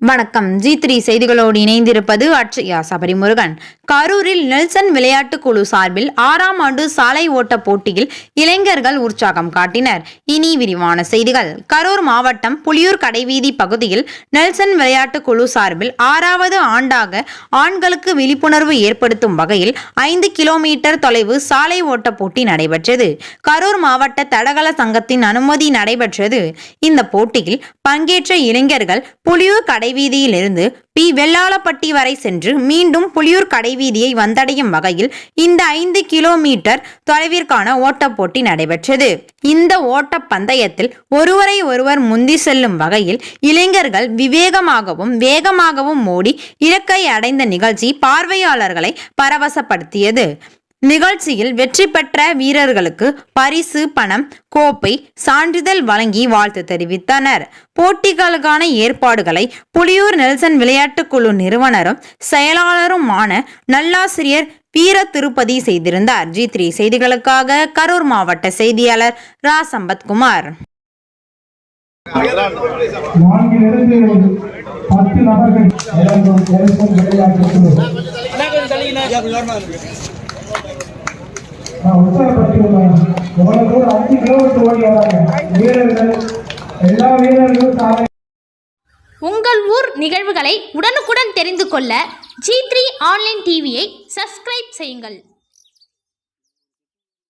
வணக்கம். G three செய்திகளோடு இணைந்திருப்பது அட்சயா சபரிமுருகன். கரூரில் நெல்சன் விளையாட்டு குழு சார்பில் ஆறாம் ஆண்டு சாலை ஓட்ட போட்டியில் இளைஞர்கள் உற்சாகம் காட்டினர். இனி விரிவான செய்திகள். கரூர் மாவட்டம் புலியூர் கடைவீதி பகுதியில் நெல்சன் விளையாட்டு குழு சார்பில் ஆறாவது ஆண்டாக ஆண்களுக்கு விழிப்புணர்வு ஏற்படுத்தும் வகையில் ஐந்து கிலோமீட்டர் தொலைவு சாலை ஓட்ட போட்டி நடைபெற்றது. கரூர் மாவட்ட தடகள சங்கத்தின் அனுமதி நடைபெற்றது. இந்த போட்டியில் பங்கேற்ற இளைஞர்கள் புலியூர் கடைவீதியிலிருந்து பி. வெள்ளாளப்பட்டி வரை சென்று மீண்டும் புலியூர் கடைவீதியை வந்தடையும் வகையில் இந்த ஐந்து கிலோமீட்டர் தொலைவிற்கான ஓட்டப் போட்டி நடைபெற்றது. இந்த ஓட்டப் பந்தயத்தில் ஒருவரை ஒருவர் முந்தி செல்லும் வகையில் இளைஞர்கள் விவேகமாகவும் வேகமாகவும் ஓடி இலக்கை அடைந்த நிகழ்ச்சி பார்வையாளர்களை பரவசப்படுத்தியது. நிகழ்ச்சியில் வெற்றி பெற்ற வீரர்களுக்கு பரிசு பணம் கோப்பை சான்றிதழ் வழங்கி வாழ்த்து தெரிவித்தனர். போட்டிகளுக்கான ஏற்பாடுகளை புலியூர் நெல்சன் விளையாட்டுக் குழு நிறுவனரும் செயலாளருமான நல்லாசிரியர் வீர திருப்பதி செய்திருந்தார். ஜி த்ரீ செய்திகளுக்காக கரூர் மாவட்ட செய்தியாளர் ரா சம்பத்குமார் பத்து நபர்கள் நான் உற்சாகப்படுத்தி விளையாட்டுக் குழு நான் அஞ்சு கிலோமீட்டர் ஓடி வராங்க. வீரர்கள் எல்லா வீரர்களும் சாதனை உங்கள் ஊர் நிகழ்வுகளை உடனுக்குடன் தெரிந்து கொள்ள ஜி த்ரீ ஆன்லைன் டிவியை சப்ஸ்கிரைப் செய்யுங்கள்.